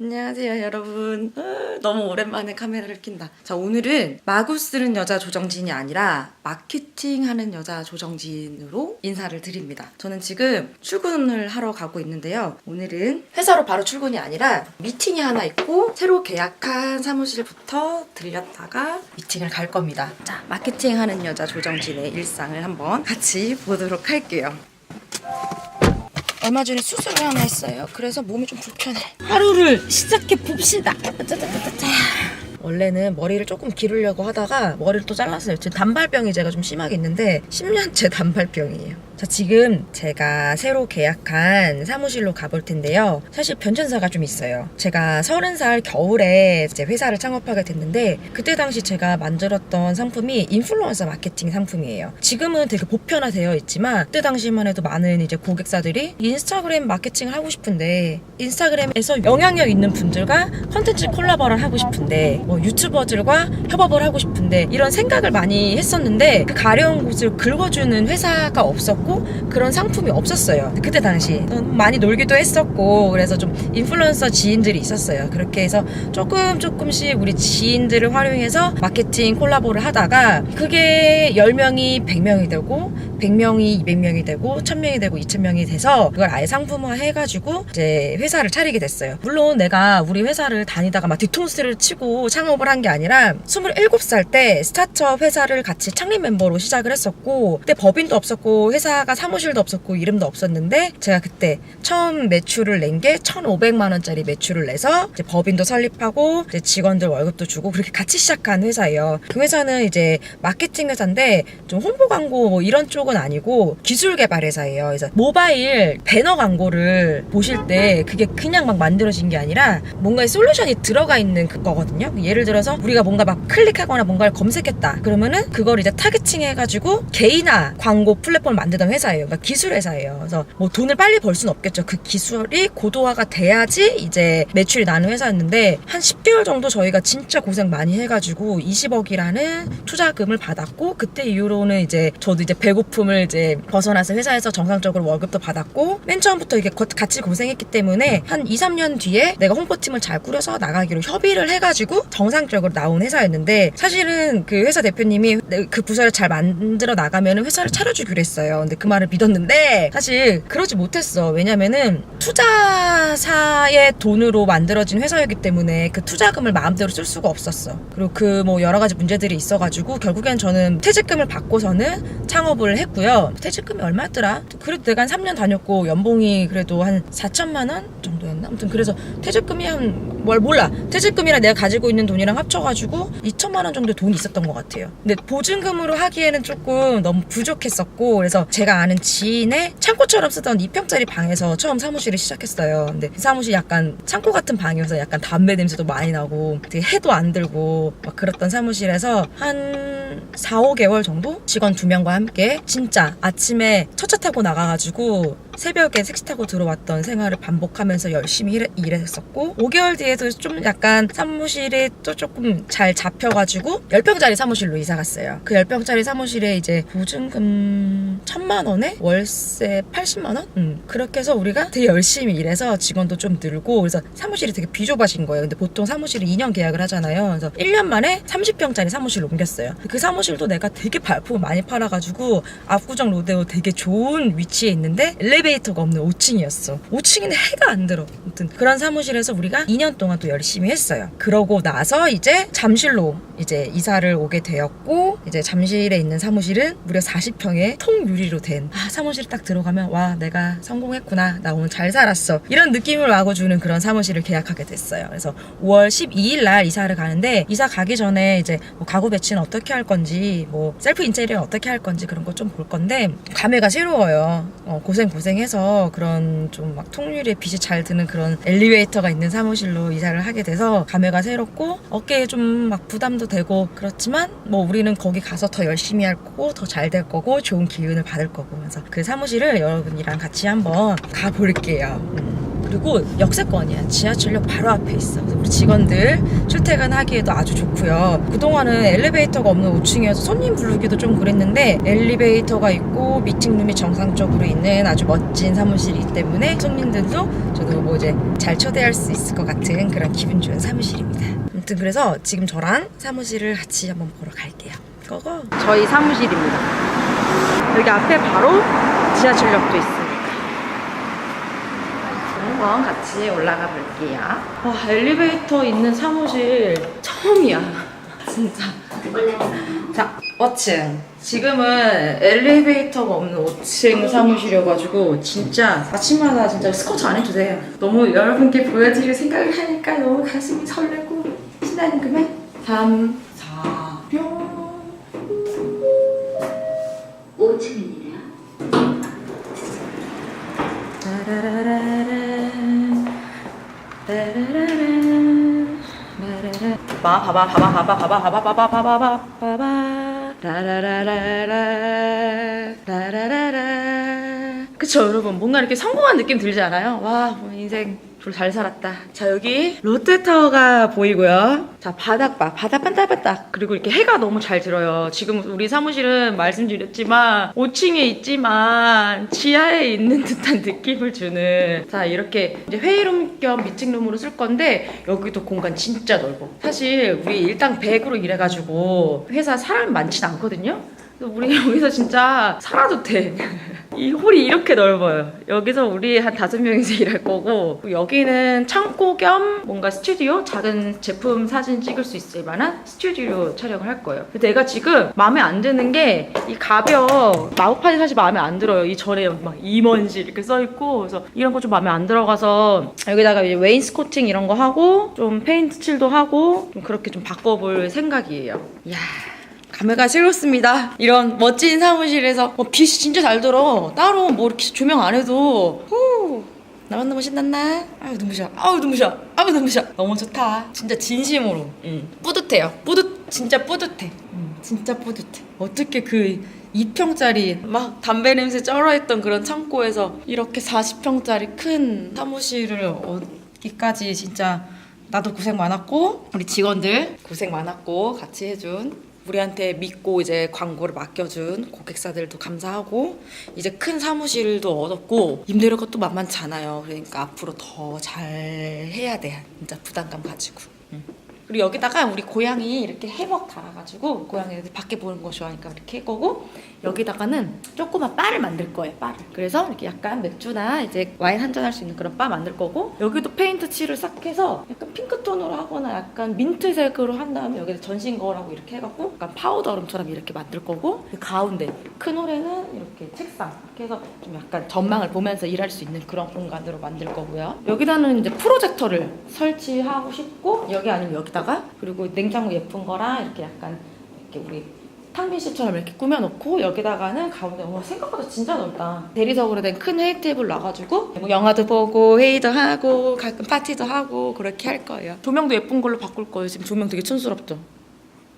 안녕하세요 여러분. 으, 너무 오랜만에 카메라를 킨다. 자 오늘은 마구 쓰는 여자 조정진이 아니라 마케팅하는 여자 조정진으로 인사를 드립니다. 저는 지금 출근을 하러 가고 있는데요. 오늘은 회사로 바로 출근이 아니라 미팅이 하나 있고 새로 계약한 사무실부터 들렸다가 미팅을 갈 겁니다. 자 마케팅하는 여자 조정진의 일상을 한번 같이 보도록 할게요 얼마 전에 수술을 하나 했어요. 그래서 몸이 좀 불편해. 하루를 시작해 봅시다. 짜자자자자. 원래는 머리를 조금 기르려고 하다가 머리를 또 잘랐어요. 지금 단발병이 제가 좀 심하게 있는데 10년째 단발병이에요. 자, 지금 제가 새로 계약한 사무실로 가볼 텐데요. 사실 변천사가 좀 있어요. 제가 30살 겨울에 이제 회사를 창업하게 됐는데 그때 당시 제가 만들었던 상품이 인플루언서 마케팅 상품이에요. 지금은 되게 보편화되어 있지만 그때 당시만 해도 많은 이제 고객사들이 인스타그램 마케팅을 하고 싶은데 인스타그램에서 영향력 있는 분들과 컨텐츠 콜라보를 하고 싶은데 뭐 유튜버들과 협업을 하고 싶은데 이런 생각을 많이 했었는데 그 가려운 곳을 긁어주는 회사가 없었고 그런 상품이 없었어요. 그때 당시 많이 놀기도 했었고 그래서 좀 인플루언서 지인들이 있었어요. 그렇게 해서 조금 조금씩 우리 지인들을 활용해서 마케팅 콜라보를 하다가 그게 10명이 100명이 되고 100명이 200명이 되고 1000명이 되고 2000명이 돼서 그걸 아예 상품화 해가지고 이제 회사를 차리게 됐어요. 물론 내가 우리 회사를 다니다가 막 뒤통수를 치고 창업을 한 게 아니라 27살 때 스타트업 회사를 같이 창립 멤버로 시작을 했었고 그때 법인도 없었고 회사가 사무실도 없었고 이름도 없었는데 제가 그때 처음 매출을 낸 게 1,500만 원짜리 매출을 내서 이제 법인도 설립하고 이제 직원들 월급도 주고 그렇게 같이 시작한 회사예요. 그 회사는 이제 마케팅 회사인데 좀 홍보 광고 뭐 이런 쪽은 아니고 기술 개발 회사예요. 그래서 모바일 배너 광고를 보실 때 그게 그냥 막 만들어진 게 아니라 뭔가의 솔루션이 들어가 있는 그거거든요. 예를 들어서 우리가 뭔가 막 클릭하거나 뭔가를 검색했다. 그러면은 그걸 이제 타겟팅 해가지고 개인화 광고 플랫폼을 만드던 회사예요. 그러니까 기술 회사예요. 그래서 뭐 돈을 빨리 벌 수는 없겠죠. 그 기술이 고도화가 돼야지 이제 매출이 나는 회사였는데 한 10개월 정도 저희가 진짜 고생 많이 해가지고 20억이라는 투자금을 받았고 그때 이후로는 이제 저도 이제 배고 픔을 이제 벗어나서 회사에서 정상적으로 월급도 받았고 맨 처음부터 이게 거- 같이 고생했기 때문에 한 2, 3년 뒤에 내가 홍보팀을 잘 꾸려서 나가기로 협의를 해가지고 정상적으로 나온 회사였는데 사실은 그 회사 대표님이 내- 그 부서를 잘 만들어 나가면 회사를 차려주기로 했어요. 근데 그 말을 믿었는데 사실 그러지 못했어. 왜냐면은 투자사의 돈으로 만들어진 회사였기 때문에 그 투자금을 마음대로 쓸 수가 없었어. 그리고 그 뭐 여러 가지 문제들이 있어가지고 결국엔 저는 퇴직금을 받고서는 창업을 했고 요. 퇴직금이 얼마였더라? 그래도 내가 한 3년 다녔고 연봉이 그래도 한 4천만 원 정도였나? 아무튼 그래서 퇴직금이 한 뭘 몰라. 퇴직금이랑 내가 가지고 있는 돈이랑 합쳐가지고 2천만 원 정도 돈이 있었던 것 같아요. 근데 보증금으로 하기에는 조금 너무 부족했었고 그래서 제가 아는 지인의 창고처럼 쓰던 2평짜리 방에서 처음 사무실을 시작했어요. 근데 그 사무실 약간 창고 같은 방이어서 약간 담배 냄새도 많이 나고 되게 해도 안 들고 막 그랬던 사무실에서 한 4, 5개월 정도? 직원 두 명과 함께 진짜 아침에 첫차 타고 나가가지고 새벽에 택시 타고 들어왔던 생활을 반복하면서 열심히 일- 일했었고 5개월 뒤에도 좀 약간 사무실이 또 조금 잘 잡혀가지고 10평짜리 사무실로 이사 갔어요. 그 10평짜리 사무실에 이제 보증금 1000만 원에 월세 80만 원? 음. 그렇게 해서 우리가 되게 열심히 일해서 직원도 좀 늘고 그래서 사무실이 되게 비좁아진 거예요. 근데 보통 사무실이 2년 계약을 하잖아요. 그래서 1년 만에 30평짜리 사무실로 옮겼어요. 그 사무실도 내가 되게 발품을 많이 팔아가지고 압구정 로데오 되게 좋은 위치에 있는데 엘리베이터 가 없는 5층이었어. 5층인데 해가 안 들어. 아무튼 그런 사무실에서 우리가 2년 동안 또 열심히 했어요. 그러고 나서 이제 잠실로 이제 이사를 오게 되었고 이제 잠실에 있는 사무실은 무려 40평의 통유리로 된 아, 사무실에 딱 들어가면 와 내가 성공했구나 나 오늘 잘 살았어 이런 느낌을 와고 주는 그런 사무실을 계약하게 됐어요. 그래서 5월 12일 날 이사를 가는데 이사 가기 전에 이제 뭐 가구 배치는 어떻게 할 건지 뭐 셀프 인테리어 어떻게 할 건지 그런 거 좀 볼 건데 감회가 새로워요. 어, 고생 고생 해서 그런 좀 막 통유리에 빛이 잘 드는 그런 엘리베이터가 있는 사무실로 이사를 하게 돼서 감회가 새롭고 어깨에 좀 막 부담도 되고 그렇지만 뭐 우리는 거기 가서 더 열심히 할 거고 더 잘 될 거고 좋은 기운을 받을 거고 그래서 그 사무실을 여러분이랑 같이 한번 가볼게요. 음. 그리고 역세권이야. 지하철역 바로 앞에 있어. 우리 직원들 출퇴근하기에도 아주 좋고요. 그동안은 엘리베이터가 없는 5층이어서 손님 부르기도 좀 그랬는데 엘리베이터가 있고 미팅룸이 정상적으로 있는 아주 멋진 사무실이기 때문에 손님들도 저도 뭐 이제 잘 초대할 수 있을 것 같은 그런 기분 좋은 사무실입니다. 아무튼 그래서 지금 저랑 사무실을 같이 한번 보러 갈게요. 그거 저희 사무실입니다. 여기 앞에 바로 지하철역도 있습니다. 한번 같이 올라가 볼게요. 와, 엘리베이터 있는 사무실 처음이야. 진짜. 자, 5층. 지금은 엘리베이터가 없는 5층 사무실이어가지고 진짜 아침마다 진짜 스쿼트 안 해도 돼요. 너무 여러분께 보여드릴 생각을 하니까 너무 가슴이 설레고 신나는 3, 4, 봐봐 라라라라라 라라라라 그쵸 여러분 뭔가 이렇게 성공한 느낌 들지 않아요? 와뭐 인생 별로 잘 살았다. 자 여기 롯데타워가 보이고요. 자 바닥 봐. 바닥 반짝반짝. 그리고 이렇게 해가 너무 잘 들어요. 지금 우리 사무실은 말씀드렸지만 5층에 있지만 지하에 있는 듯한 느낌을 주는. 자 이렇게 이제 회의룸 겸 미팅룸으로 쓸 건데 여기도 공간 진짜 넓어. 사실 우리 일당 100으로 일해가지고 회사 사람이 많진 않거든요 우리 여기서 진짜 살아도 돼. 이 홀이 이렇게 넓어요. 여기서 우리 한 다섯 명이서 일할 거고 여기는 창고 겸 뭔가 스튜디오 작은 제품 사진 찍을 수 있을 만한 스튜디오 촬영을 할 거예요. 근데 내가 지금 마음에 안 드는 게 이 가벼 마우판이 사실 마음에 안 들어요. 이 전에 막 임원실 이렇게 써 있고 그래서 이런 거 좀 마음에 안 들어가서 여기다가 이제 웨인스코팅 이런 거 하고 좀 페인트 칠도 하고 좀 그렇게 좀 바꿔볼 생각이에요. 이야. 감회가 새롭습니다. 이런 멋진 사무실에서 어, 빛이 진짜 잘 들어. 따로 뭐 이렇게 조명 안 해도 후 나만 너무 신났나? 아유 눈부셔. 아유 눈부셔. 아유 눈부셔. 너무 좋다. 진짜 진심으로. 응. 뿌듯해요. 뿌듯 진짜 뿌듯해. 응. 진짜 뿌듯해. 어떻게 그 2평짜리 막 담배 냄새 쩔어했던 그런 창고에서 이렇게 40평짜리 큰 사무실을 얻기까지 진짜 나도 고생 많았고 우리 직원들 고생 많았고 같이 해준 우리한테 믿고 이제 광고를 맡겨준 고객사들도 감사하고 이제 큰 사무실도 얻었고 임대료가 또 만만치 않아요. 그러니까 앞으로 더 잘 해야 돼. 진짜 부담감 가지고. 응. 그리고 여기다가 우리 고양이 이렇게 해먹 달아가지고 고양이들 밖에 보는 거 좋아하니까 이렇게 할 거고 여기다가는 조그만 바를 만들 거예요 바를. 그래서 이렇게 약간 맥주나 이제 와인 한 잔 할 수 있는 그런 바 만들 거고 여기도 페인트 칠을 싹 해서 약간 핑크톤으로 하거나 약간 민트색으로 한 다음에 여기다 전신 거라고 이렇게 해갖고 약간 파우더 얼음처럼 이렇게 만들 거고 그 가운데 큰 홀에는 이렇게 책상 이렇게 해서 좀 약간 전망을 보면서 일할 수 있는 그런 공간으로 만들 거고요. 여기다는 이제 프로젝터를 설치하고 싶고 여기 아니면 여기다가 그리고 냉장고 예쁜 거랑 이렇게 약간 이렇게 우리 탕비실처럼 이렇게 꾸며놓고 여기다가는 가운데 와 생각보다 진짜 넓다. 대리석으로 된 큰 회의 테이블 놔가지고 뭐 영화도 보고 회의도 하고 가끔 파티도 하고 그렇게 할 거예요. 조명도 예쁜 걸로 바꿀 거예요. 지금 조명 되게 촌스럽죠?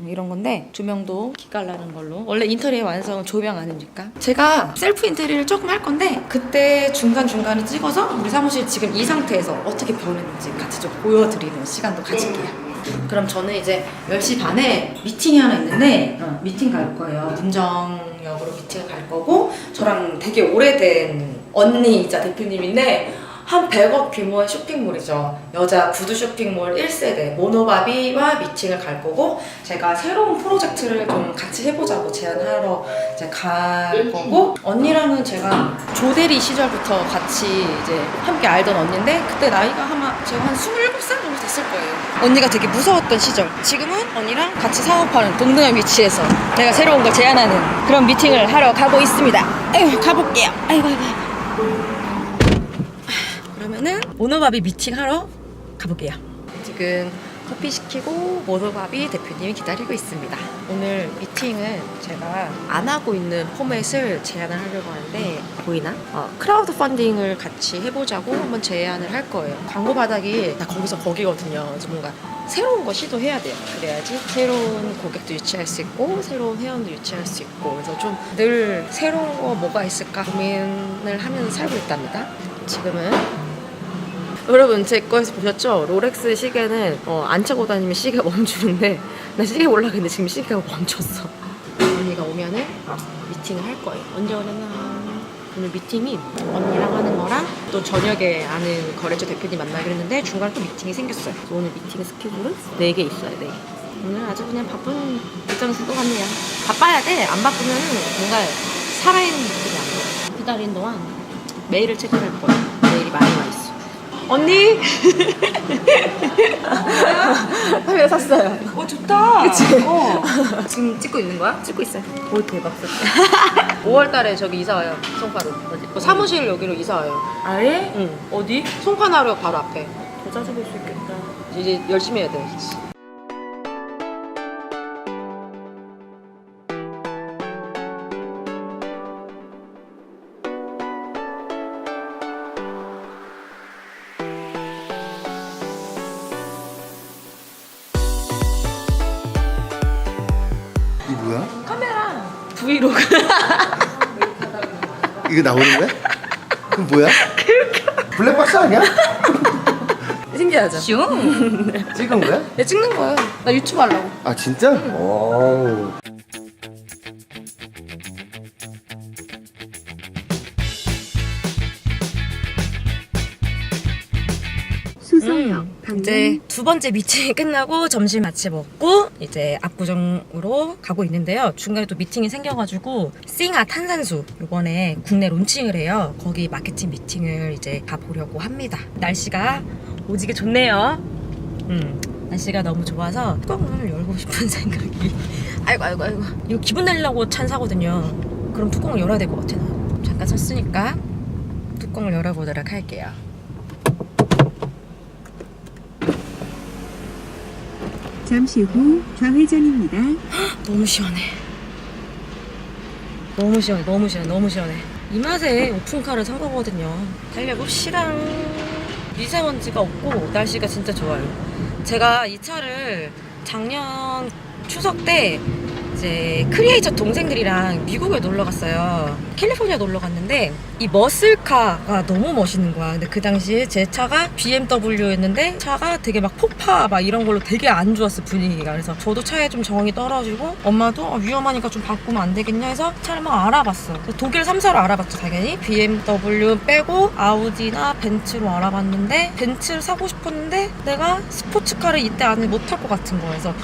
음, 이런 건데 조명도 기깔나는 걸로. 원래 인테리어 완성은 조명 아닙니까? 제가 셀프 인테리어를 조금 할 건데 그때 중간중간에 찍어서 우리 사무실 지금 이 상태에서 어떻게 변했는지 같이 좀 보여드리는 시간도 가질게요 그럼 저는 이제 10시 반에 미팅이 하나 있는데 어, 미팅 갈 거예요. 문정역으로 미팅을 갈 거고 저랑 되게 오래된 언니이자 대표님인데 한 100억 규모의 쇼핑몰이죠. 여자 구두 쇼핑몰 1세대 모노바비와 미팅을 갈 거고 제가 새로운 프로젝트를 좀 같이 해보자고 제안하러 이제 갈 거고 언니랑은 제가 조대리 시절부터 같이 이제 함께 알던 언니인데 그때 나이가 아마 제가 한 27살 정도 됐을 거예요. 언니가 되게 무서웠던 시절. 지금은 언니랑 같이 사업하는 동등한 위치에서 내가 새로운 걸 제안하는 그런 미팅을 하러 가고 있습니다. 에휴, 가볼게요. 아이고, 아이고, 아이고. 그러면은 모노바비 미팅 하러 가볼게요. 지금 커피 시키고 모노바비 대표님이 기다리고 있습니다. 오늘 미팅은 제가 안 하고 있는 포맷을 제안을 하려고 하는데 보이나? 어, 크라우드 펀딩을 같이 해보자고 한번 제안을 할 거예요. 광고 바닥이 다 거기서 거기거든요. 뭔가 새로운 거 시도해야 돼요. 그래야지 새로운 고객도 유치할 수 있고 새로운 회원도 유치할 수 있고 그래서 좀 늘 새로운 거 뭐가 있을까 고민을 하면서 살고 있답니다. 지금은 여러분 제 거에서 보셨죠? 롤렉스 시계는 어, 안 차고 다니면 시계가 멈추는데 나 시계 올라가는데 지금 시계가 멈췄어. 언니가 오면은 미팅을 할 거예요. 언제 오려나? 오늘 미팅이 언니랑 하는 거랑 또 저녁에 아는 거래처 대표님 만나기로 했는데 중간에 또 미팅이 생겼어요. 그래서 오늘 미팅 스케줄은 4개 있어요, 4개. 오늘 아주 그냥 바쁜 일정 쓸것 같네요. 바빠야 돼. 안 바쁘면 뭔가 살아있는 느낌이 안 들어. 기다리는 동안 메일을 체크할 거예요. 메일이 많이 와 있어. 언니! 카메라 샀어요. 어 좋다. 그치? 어. 지금 찍고 있는 거야? 찍고 있어요. 오 대박 샀다. 5월 달에 저기 이사 와요. 송파로. 어디? 어, 사무실 여기로 이사 와요. 아예? 응. 어디? 송파나루역 바로 앞에. 더 자주 볼 수 있겠다. 이제 열심히 해야 돼. 이거 나오는 거야? 그럼 뭐야? 블랙박스 아니야? 신기하죠? 슝. 찍은 거야? 내 찍는 거예요. 나 유튜브 하려고. 아 진짜? 오. 두 번째 미팅이 끝나고 점심 같이 먹고 이제 압구정으로 가고 있는데요. 중간에 또 미팅이 생겨가지고 싱아 탄산수 이번에 국내 론칭을 해요. 거기 마케팅 미팅을 이제 가보려고 합니다. 날씨가 오지게 좋네요. 음, 날씨가 너무 좋아서 뚜껑을 열고 싶은 생각이. 아이고 아이고 아이고. 이거 기분 내려고 찬 사거든요. 그럼 뚜껑을 열어야 될 것 같아요. 잠깐 섰으니까 뚜껑을 열어보도록 할게요. 잠시 후 좌회전입니다. 너무 시원해. 너무 시원해, 너무 시원해, 너무 시원해. 이 맛에 오픈카를 산 거거든요. 달려봅시다. 미세먼지가 없고 날씨가 진짜 좋아요. 제가 이 차를 작년 추석 때 이제 크리에이터 동생들이랑 미국에 놀러 갔어요. 캘리포니아 놀러 갔는데 이 머슬카가 너무 멋있는 거야. 근데 그 당시에 제 차가 BMW였는데 차가 되게 막 폭파 막 이런 걸로 되게 안 좋았어 분위기가. 그래서 저도 차에 좀 정이 떨어지고 엄마도 어, 위험하니까 좀 바꾸면 안 되겠냐 해서 차를 막 알아봤어. 독일 3사로 알아봤죠 당연히. BMW 빼고 아우디나 벤츠로 알아봤는데 벤츠를 사고 싶었는데 내가 스포츠카를 이때 안에 못 탈 것 같은. 그래서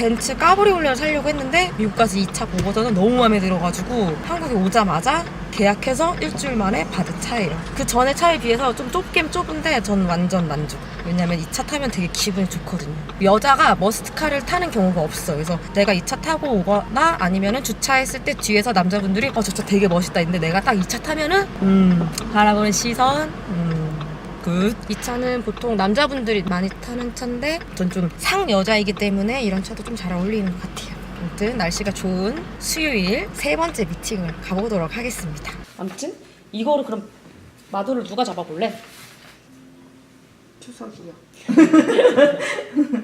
벤츠 까브리올레를 사려고 했는데 미국 가서 이차 보고서는 너무 마음에 들어가지고 한국에 오자마자 계약해서 일주일 만에 받은 차예요. 그 전에 차에 비해서 좀 좁긴 좁은데 전 완전 만족. 왜냐면 이 차 타면 되게 기분이 좋거든요. 여자가 머스트카를 타는 경우가 없어. 그래서 내가 이 차 타고 오거나 아니면은 주차했을 때 뒤에서 남자분들이 어, 저 차 되게 멋있다. 근데 내가 딱 이 차 타면은 음, 바라보는 시선, 음, 굿. 이 차는 보통 남자분들이 많이 타는 차인데 전 좀 상여자이기 때문에 이런 차도 좀 잘 어울리는 것 같아요. 아무튼 날씨가 좋은 수요일 세 번째 미팅을 가보도록 하겠습니다. 아무튼 이거를 그럼 마도를 누가 잡아볼래? 추석이요.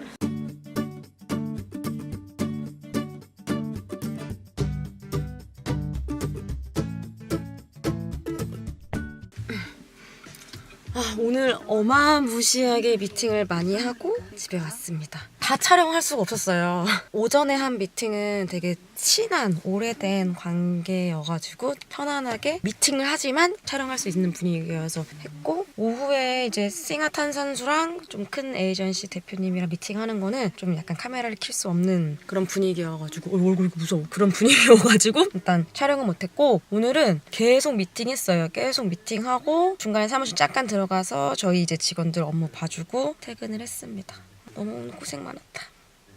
오늘 어마무시하게 미팅을 많이 하고 집에 왔습니다. 다 촬영할 수가 없었어요. 오전에 한 미팅은 되게 친한 오래된 관계여가지고 편안하게 미팅을 하지만 촬영할 수 있는 분위기여서 했고 오후에 이제 싱아 탄산수랑 좀 큰 에이전시 대표님이랑 미팅하는 거는 좀 약간 카메라를 킬 수 없는 그런 분위기여가지고 어, 얼굴이 무서워 그런 분위기여가지고 일단 촬영은 못했고 오늘은 계속 미팅했어요. 계속 미팅하고 중간에 사무실 잠깐 들어가서 저희 이제 직원들 업무 봐주고 퇴근을 했습니다. 너무 고생 많았다.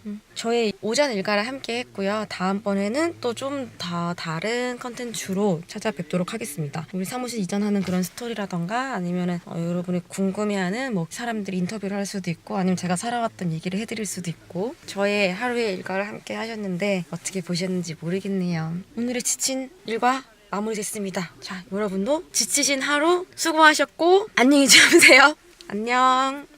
음, 저의 오전 일과를 함께 했고요. 다음번에는 또 좀 더 다른 컨텐츠로 찾아뵙도록 하겠습니다. 우리 사무실 이전하는 그런 스토리라던가 아니면은 어, 여러분이 궁금해하는 뭐 사람들이 인터뷰를 할 수도 있고 아니면 제가 살아왔던 얘기를 해드릴 수도 있고 저의 하루의 일과를 함께 하셨는데 어떻게 보셨는지 모르겠네요. 오늘의 지친 일과 마무리됐습니다. 자, 여러분도 지치신 하루 수고하셨고 안녕히 주무세요. 안녕.